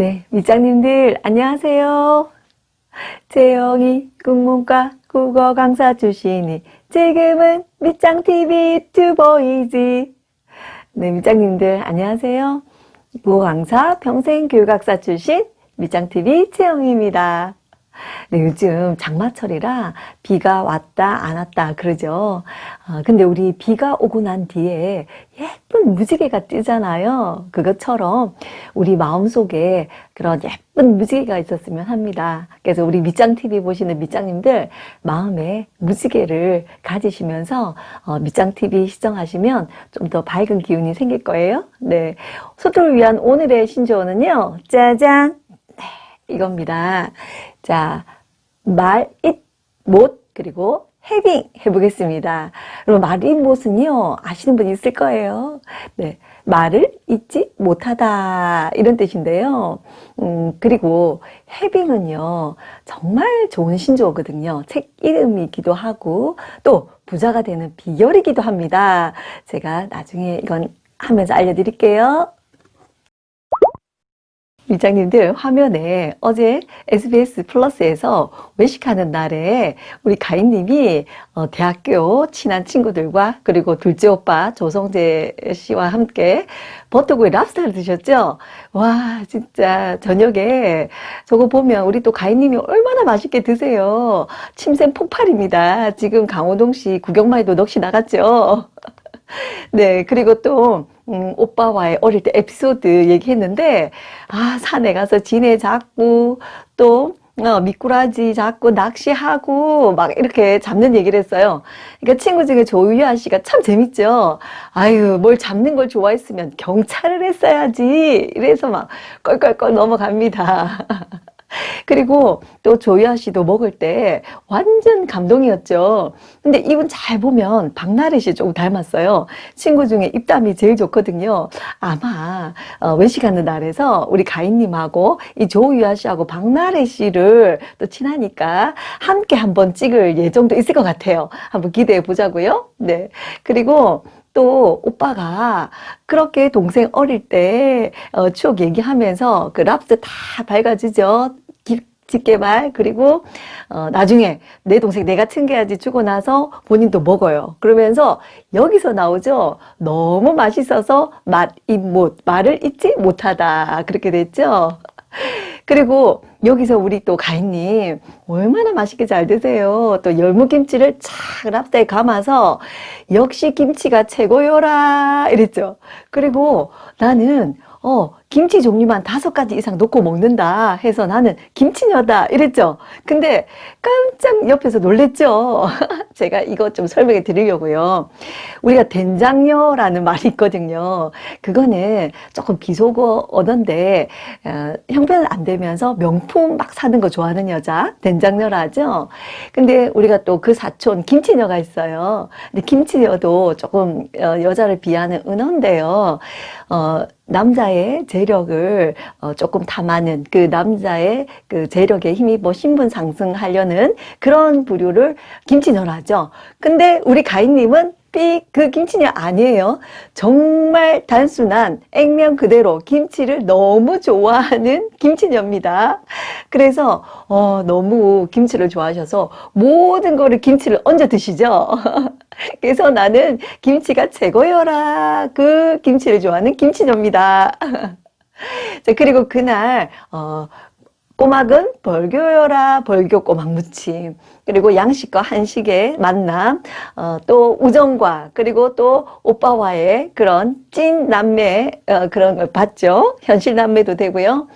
네, 밑장님들 안녕하세요. 재영이 국문과 국어 강사 출신이 지금은 밑장TV 투보이지. 네, 밑장님들 안녕하세요. 국어 강사 평생 교육학사 출신 밑장TV 채영입니다. 네, 요즘 장마철이라 비가 왔다 안 왔다 그러죠. 아, 근데 우리 비가 오고 난 뒤에 예쁜 무지개가 뜨잖아요. 그것처럼 우리 마음속에 그런 예쁜 무지개가 있었으면 합니다. 그래서 우리 밑장 TV 보시는 밑장님들 마음에 무지개를 가지시면서 어, 밑장 TV 시청하시면 좀 더 밝은 기운이 생길 거예요. 네, 소통을 위한 오늘의 신조어는요. 짜잔. 네, 이겁니다. 자, 말, 잇, 못, 그리고 해빙 해보겠습니다. 여러분, 말, 잇, 못은요, 아시는 분 있을 거예요. 네. 말을 잊지 못하다. 이런 뜻인데요. 음, 그리고 해빙은요, 정말 좋은 신조어거든요. 책 이름이기도 하고, 또 부자가 되는 비결이기도 합니다. 제가 나중에 이건 하면서 알려드릴게요. 위장님들 화면에 어제 SBS 플러스에서 외식하는 날에 우리 가인님이 어, 대학교 친한 친구들과 그리고 둘째 오빠 조성재 씨와 함께 버터구이 랍스타를 드셨죠? 와 진짜 저녁에 저거 보면 우리 또 가인님이 얼마나 맛있게 드세요. 침샘 폭발입니다. 지금 강호동 씨 구경만 해도 넋이 나갔죠? 네, 그리고 또, 음, 오빠와의 어릴 때 에피소드 얘기했는데, 아, 산에 가서 지네 잡고, 또, 어, 미꾸라지 잡고, 낚시하고, 막 이렇게 잡는 얘기를 했어요. 그러니까 친구 중에 조유아 씨가 참 재밌죠? 아유, 뭘 잡는 걸 좋아했으면 경찰을 했어야지. 이래서 막 껄껄껄 넘어갑니다. 그리고 또 조유아 씨도 먹을 때 완전 감동이었죠. 근데 이분 잘 보면 박나래 씨 조금 닮았어요. 친구 중에 입담이 제일 좋거든요. 아마 어, 외식하는 날에서 우리 가인님하고 이 조유아 씨하고 박나래 씨를 또 친하니까 함께 한번 찍을 예정도 있을 것 같아요. 한번 기대해 보자고요. 네. 그리고 또 오빠가 그렇게 동생 어릴 때 어, 추억 얘기하면서 그 랍스터 다 밝아지죠. 집게말 그리고 어, 나중에 내 동생 내가 챙겨야지 주고 나서 본인도 먹어요. 그러면서 여기서 나오죠. 너무 맛있어서 맛, 입, 못 말을 잊지 못하다 그렇게 됐죠. 그리고 여기서 우리 또 가인님 얼마나 맛있게 잘 드세요. 또 열무김치를 착 랍스터에 감아서 역시 김치가 최고요라 이랬죠. 그리고 나는 어 김치 종류만 다섯 가지 이상 넣고 먹는다 해서 나는 김치녀다 이랬죠. 근데 깜짝 옆에서 놀랬죠. 제가 이거 좀 설명해 드리려고요. 우리가 된장녀라는 말이 있거든요. 그거는 조금 비속어 언어인데 어, 형편 안 되면서 명품 막 사는 거 좋아하는 여자 된장녀라죠. 근데 우리가 또 그 사촌 김치녀가 있어요. 근데 김치녀도 조금 어, 여자를 비하는 은어인데요. 어, 남자의 재력을 어, 조금 담아는 그 남자의 그 재력에 힘입어 신분 상승하려는 그런 부류를 김치녀라죠. 근데 우리 가인님은 삑, 그 김치녀 아니에요. 정말 단순한 액면 그대로 김치를 너무 좋아하는 김치녀입니다. 그래서, 어, 너무 김치를 좋아하셔서 모든 거를 김치를 얹어 드시죠. 그래서 나는 김치가 최고여라. 그 김치를 좋아하는 김치녀입니다. 자, 그리고 그날, 어, 꼬막은 벌교여라 벌교 꼬막 무침. 그리고 양식과 한식의 만남 어, 또 우정과 그리고 또 오빠와의 그런 찐 남매 어, 그런 걸 봤죠? 현실 남매도 되고요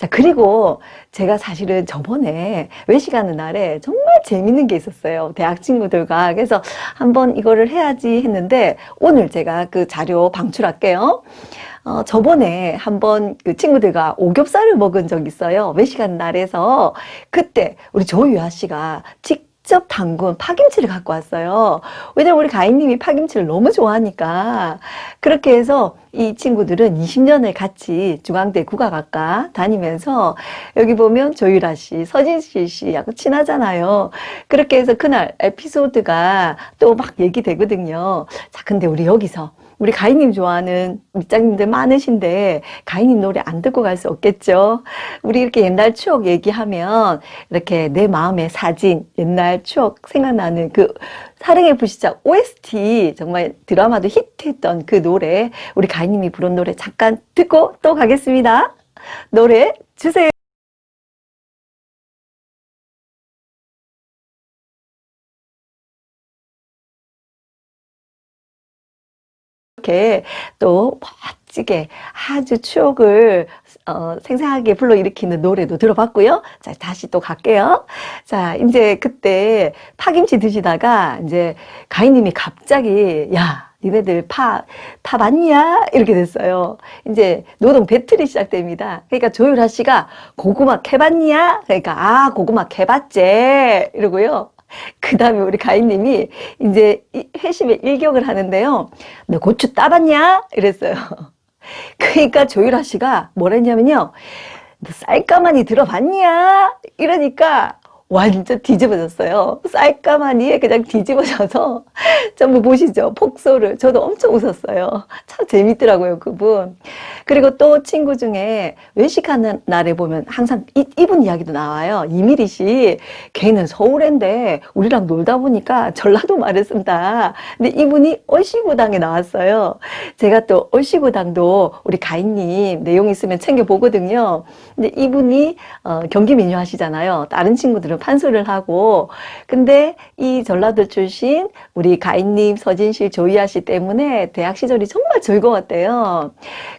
자 그리고 제가 사실은 저번에 외식하는 날에 정말 재밌는 게 있었어요 대학 친구들과 그래서 한번 이거를 해야지 했는데 오늘 제가 그 자료 방출할게요 어, 저번에 한번 그 친구들과 오겹살을 먹은 적 있어요. 외식한 날에서. 그때 우리 조유아 씨가 직 접 담근 파김치를 갖고 왔어요. 왜냐면 우리 가인님이 파김치를 너무 좋아하니까. 그렇게 해서 이 친구들은 20년을 같이 중앙대 국악학과 다니면서 여기 보면 조유라 씨, 서진실 씨하고 친하잖아요. 그렇게 해서 그날 에피소드가 또 막 얘기되거든요. 자, 근데 우리 여기서 우리 가인님 좋아하는 밑장님들 많으신데 가인님 노래 안 듣고 갈 수 없겠죠. 우리 이렇게 옛날 추억 얘기하면 이렇게 내 마음의 사진, 옛날 추억 생각나는 그 사랑의 불시착 OST 정말 드라마도 히트했던 그 노래 우리 가인님이 부른 노래 잠깐 듣고 또 가겠습니다. 노래 주세요. 이렇게 또 멋지게 아주 추억을 어, 생생하게 불러일으키는 노래도 들어봤고요. 자, 다시 또 갈게요. 자, 이제 그때 파김치 드시다가 이제 가인님이 갑자기 야, 니네들 파, 파 맞냐? 이렇게 됐어요. 이제 노동 배틀이 시작됩니다. 그러니까 조율아 씨가 고구마 캐봤냐? 그러니까 아, 고구마 캐봤지. 이러고요. 그 다음에 우리 가인님이 이제 이 회심에 일격을 하는데요. 너 고추 따봤냐? 이랬어요. 그러니까 조유라 씨가 뭐라 했냐면요. 너 쌀가마니 들어봤냐? 이러니까 완전 뒤집어졌어요. 쌀가마니에 그냥 뒤집어져서 전부 보시죠. 폭소를. 저도 엄청 웃었어요. 참 재밌더라고요, 그분. 그리고 또 친구 중에 외식하는 날에 보면 항상 이, 이분 이야기도 나와요. 이미리 씨. 걔는 서울인데 우리랑 놀다 보니까 전라도 말을 쓴다. 근데 이분이 얼씨구당에 나왔어요. 제가 또 얼씨구당도 우리 가인님 내용 있으면 챙겨보거든요. 근데 이분이 어, 경기 민요 하시잖아요. 다른 친구들은 판소를 하고. 근데 이 전라도 출신 우리 가인님, 서진실, 조이아 씨 때문에 대학 시절이 정말 즐거웠대요.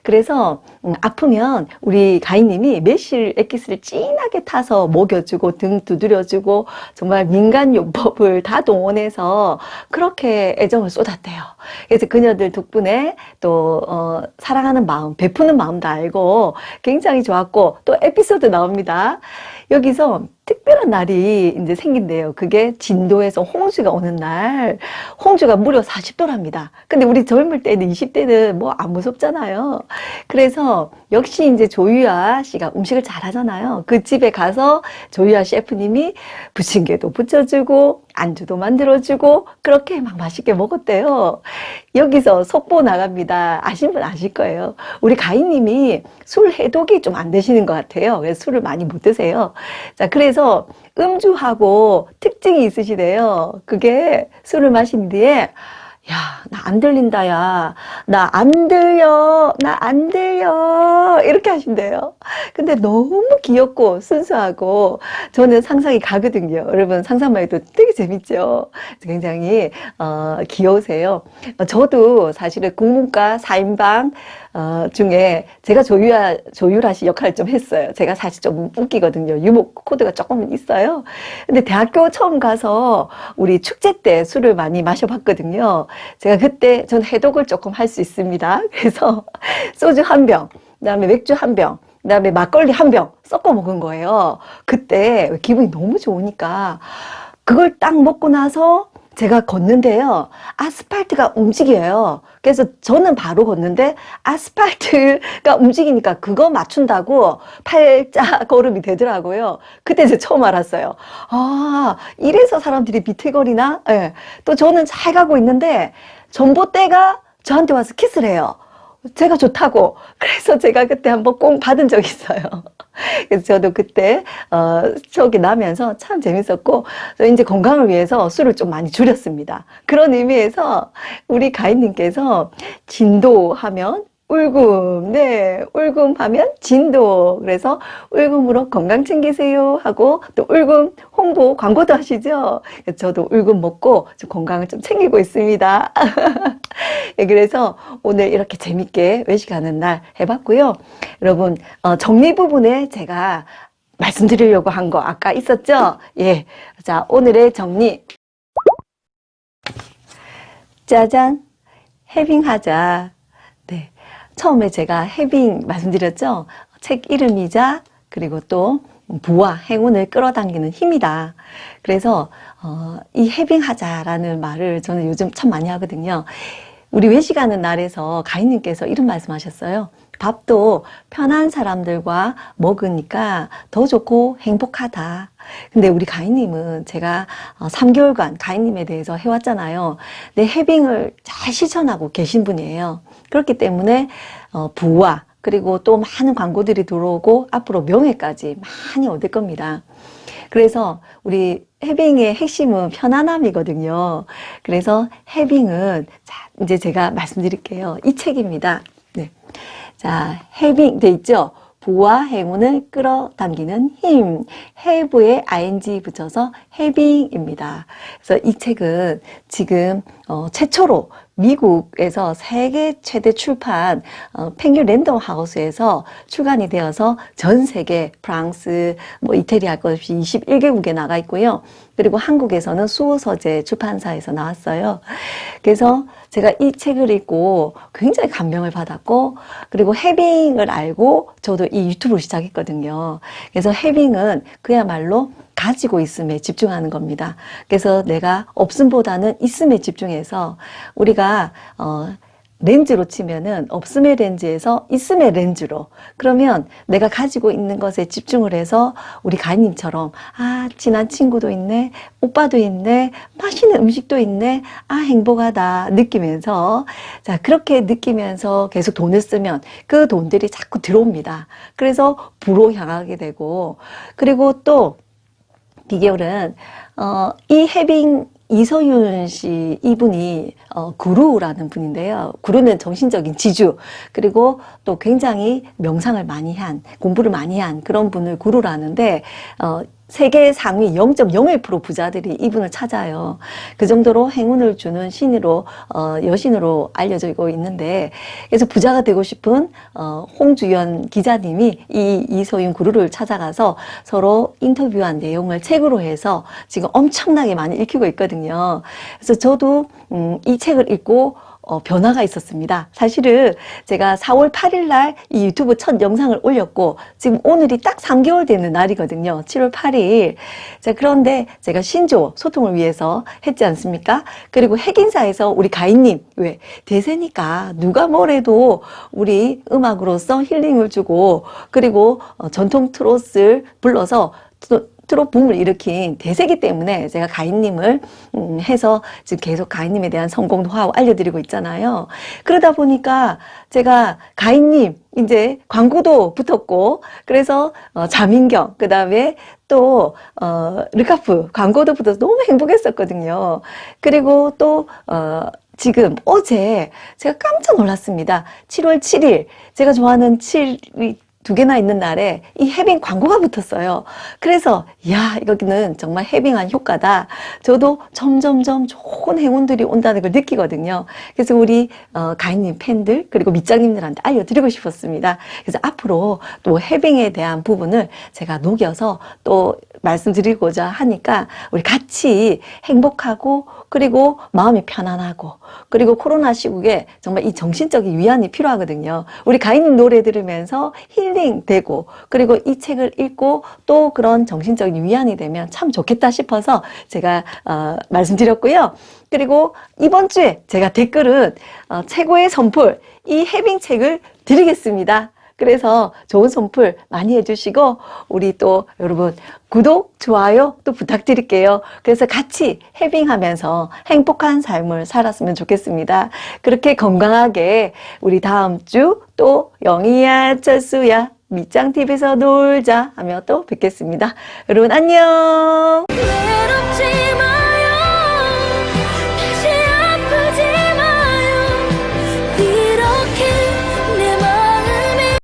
그래서 음, 아프면 우리 가인님이 매실 엑기스를 진하게 타서 먹여주고 등 두드려주고 정말 민간요법을 다 동원해서 그렇게 애정을 쏟았대요. 그래서 그녀들 덕분에 또 어, 사랑하는 마음, 베푸는 마음도 알고 굉장히 좋았고 또 에피소드 나옵니다. 여기서 특별한 날이 이제 생긴대요. 그게 진도에서 홍수가 오는 날. 홍수가 무려 40도랍니다. 근데 우리 젊을 때는 20대는 뭐 안 무섭잖아요. 그래서 역시 이제 조유아 씨가 음식을 잘 하잖아요. 그 집에 가서 조유아 셰프님이 부침개도 부쳐주고 안주도 만들어주고 그렇게 막 맛있게 먹었대요. 여기서 속보 나갑니다. 아신 분 아실 거예요. 우리 가인님이 술 해독이 좀 안 되시는 것 같아요. 그래서 술을 많이 못 드세요. 자, 그래서 음주하고 특징이 있으시대요. 그게 술을 마신 뒤에 야, 나 안 들린다, 야. 나 안 들려. 나 안 들려. 이렇게 하신대요. 근데 너무 귀엽고 순수하고 저는 상상이 가거든요. 여러분 상상만 해도 되게 재밌죠. 굉장히 어, 귀여우세요. 어, 저도 사실은 국문과 4인방 어, 중에 제가 조유아, 조유라 씨 역할을 좀 했어요. 제가 사실 좀 웃기거든요. 유머 코드가 조금 있어요. 근데 대학교 처음 가서 우리 축제 때 술을 많이 마셔봤거든요. 제가 그때 전 해독을 조금 할 수 있습니다. 그래서 소주 한 병, 그 다음에 맥주 한 병, 그 다음에 막걸리 한 병 섞어 먹은 거예요. 그때 기분이 너무 좋으니까 그걸 딱 먹고 나서 제가 걷는데요. 아스팔트가 움직여요. 그래서 저는 바로 걷는데 아스팔트가 움직이니까 그거 맞춘다고 팔자 걸음이 되더라고요. 그때 제가 처음 알았어요. 아, 이래서 사람들이 비틀거리나? 예. 또 저는 잘 가고 있는데 전봇대가 저한테 와서 키스를 해요. 제가 좋다고. 그래서 제가 그때 한번 꽁 받은 적이 있어요. 그래서 저도 그때, 어, 추억이 나면서 참 재밌었고, 저 이제 건강을 위해서 술을 좀 많이 줄였습니다. 그런 의미에서 우리 가인님께서 진도 하면 울금, 네, 울금 하면 진도. 그래서 울금으로 건강 챙기세요 하고 또 울금 홍보 광고도 하시죠. 저도 울금 먹고 좀 건강을 좀 챙기고 있습니다. 예, 그래서 오늘 이렇게 재밌게 외식하는 날 해봤고요. 여러분, 어, 정리 부분에 제가 말씀드리려고 한 거 아까 있었죠? 예. 자, 오늘의 정리. 짜잔. 해빙하자. 네. 처음에 제가 해빙 말씀드렸죠? 책 이름이자 그리고 또 부와 행운을 끌어당기는 힘이다. 그래서 어, 이 해빙하자라는 말을 저는 요즘 참 많이 하거든요. 우리 외식하는 날에서 가인님께서 이런 말씀하셨어요. 밥도 편한 사람들과 먹으니까 더 좋고 행복하다. 근데 우리 가인님은 제가 어, 3개월간 가인님에 대해서 해왔잖아요. 근데 해빙을 잘 실천하고 계신 분이에요. 그렇기 때문에 어, 부와 그리고 또 많은 광고들이 들어오고 앞으로 명예까지 많이 얻을 겁니다. 그래서 우리 해빙의 핵심은 편안함이거든요. 그래서 해빙은 자, 이제 제가 말씀드릴게요. 이 책입니다. 네. 자, 해빙 돼 있죠? 부와 행운을 끌어당기는 힘. 해부에 ing 붙여서 해빙입니다. 그래서 이 책은 지금 어, 최초로 미국에서 세계 최대 출판 어, 펭귄 랜덤 하우스에서 출간이 되어서 전 세계 프랑스, 뭐 이태리 할 것 없이 21개국에 나가 있고요. 그리고 한국에서는 수호서재 출판사에서 나왔어요. 그래서 제가 이 책을 읽고 굉장히 감명을 받았고 그리고 해빙을 알고 저도 이 유튜브를 시작했거든요. 그래서 해빙은 그야말로 가지고 있음에 집중하는 겁니다. 그래서 내가 없음보다는 있음에 집중해서 우리가 어 렌즈로 치면은 없음의 렌즈에서 있음의 렌즈로 그러면 내가 가지고 있는 것에 집중을 해서 우리 가인님처럼 아 친한 친구도 있네 오빠도 있네 맛있는 음식도 있네 아 행복하다 느끼면서 자 그렇게 느끼면서 계속 돈을 쓰면 그 돈들이 자꾸 들어옵니다 그래서 부로 향하게 되고 그리고 또 비결은 어, 이 해빙 이서윤 씨 이분이 어, 구루라는 분인데요. 구루는 정신적인 지주 그리고 또 굉장히 명상을 많이 한 공부를 많이 한 그런 분을 구루라는데 어, 세계 상위 0.01% 부자들이 이분을 찾아요. 그 정도로 행운을 주는 신으로 어, 여신으로 알려지고 있는데 그래서 부자가 되고 싶은 어, 홍주연 기자님이 이 이소윤 구루를 찾아가서 서로 인터뷰한 내용을 책으로 해서 지금 엄청나게 많이 읽히고 있거든요. 그래서 저도 음, 이 책을 읽고 어, 변화가 있었습니다. 사실은 제가 4월 8일 날 이 유튜브 첫 영상을 올렸고 지금 오늘이 딱 3개월 되는 날이거든요. 7월 8일. 자, 그런데 제가 신조 소통을 위해서 했지 않습니까? 그리고 핵인사에서 우리 가인님, 왜? 대세니까 누가 뭐래도 우리 음악으로서 힐링을 주고 그리고 어, 전통 트롯을 불러서 또 트롯 붐을 일으킨 대세기 때문에 제가 가인님을 음, 해서 지금 계속 가인님에 대한 성공 노하우 알려드리고 있잖아요. 그러다 보니까 제가 가인님 이제 광고도 붙었고 그래서 어, 자민경 그 다음에 또 어, 르카프 광고도 붙어서 너무 행복했었거든요. 그리고 또 어, 지금 어제 제가 깜짝 놀랐습니다. 7월 7일 제가 좋아하는 7이 두 개나 있는 날에 이 해빙 광고가 붙었어요. 그래서 야 이거는 정말 해빙한 효과다. 저도 점점점 좋은 행운들이 온다는 걸 느끼거든요. 그래서 우리 어, 가인님 팬들 그리고 밑장님들한테 알려드리고 싶었습니다. 그래서 앞으로 또 해빙에 대한 부분을 제가 녹여서 또 말씀드리고자 하니까 우리 같이 행복하고 그리고 마음이 편안하고 그리고 코로나 시국에 정말 이 정신적인 위안이 필요하거든요. 우리 가인님 노래 들으면서 힐링 되고 그리고 이 책을 읽고 또 그런 정신적인 위안이 되면 참 좋겠다 싶어서 제가 어, 말씀드렸고요. 그리고 이번 주에 제가 댓글은 어, 최고의 선풀 이 해빙 책을 드리겠습니다. 그래서 좋은 선풀 많이 해주시고 우리 또 여러분 구독 좋아요 또 부탁드릴게요. 그래서 같이 해빙하면서 행복한 삶을 살았으면 좋겠습니다. 그렇게 건강하게 우리 다음 주 또 영희야 철수야 밑장 TV에서 놀자 하며 또 뵙겠습니다. 여러분 안녕.